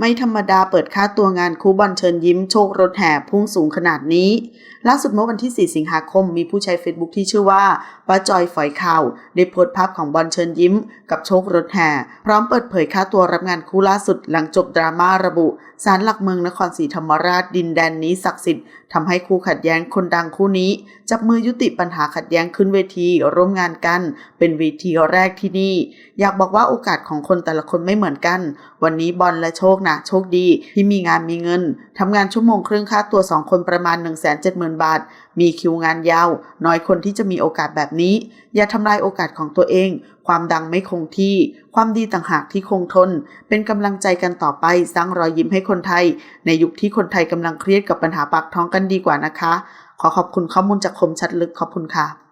ไม่ธรรมดาเปิดค่าตัวงานคู่บอลเชิญยิ้มโชครถแห่พุ่งสูงขนาดนี้ ล่าสุดเมื่อวันที่ 4 สิงหาคมมีผู้ใช้ Facebook ที่ชื่อว่าป้าจอยฝอยข่าวได้โพสต์ภาพของบอลเชิญยิ้ม กับโชครถแห่พร้อมเปิดเผยค่าตัวรับงานคู่ล่าสุดหลังจบดราม่าระบุศาลหลักเมืองนครศรีธรรมราชดินแดนนี้ศักดิ์สิทธิ์ทำให้คู่ขัดแย้งคนดังคู่นี้ จับมือยุติปัญหาขัดแย้งขึ้นเวทีร่วมงานกัน เป็นเวทีแรกที่นี่ อยากบอกว่าโอกาสของคนแต่ละคนไม่เหมือนกัน วันนี้บอลและโชคนะโชคดีที่มีงานมีเงินทำงานชั่วโมงครึ่งค่าตัว 2 คนประมาณ 1 7 0 0 0 0 บาท มีคิวงานยาว น้อยคนที่จะมีโอกาสแบบนี้ อย่าทำลายโอกาสของตัวเอง ความดังไม่คงที่ ความดีต่างหากที่คงทน เป็นกำลังใจกันต่อไปสร้างรอยยิ้มให้คนไทย ในยุคที่คนไทยกำลังเครียดกับปัญหาปากท้องกันดีกว่านะคะ ขอขอบคุณข้อมูลจากคมชัดลึกขอบคุณค่ะ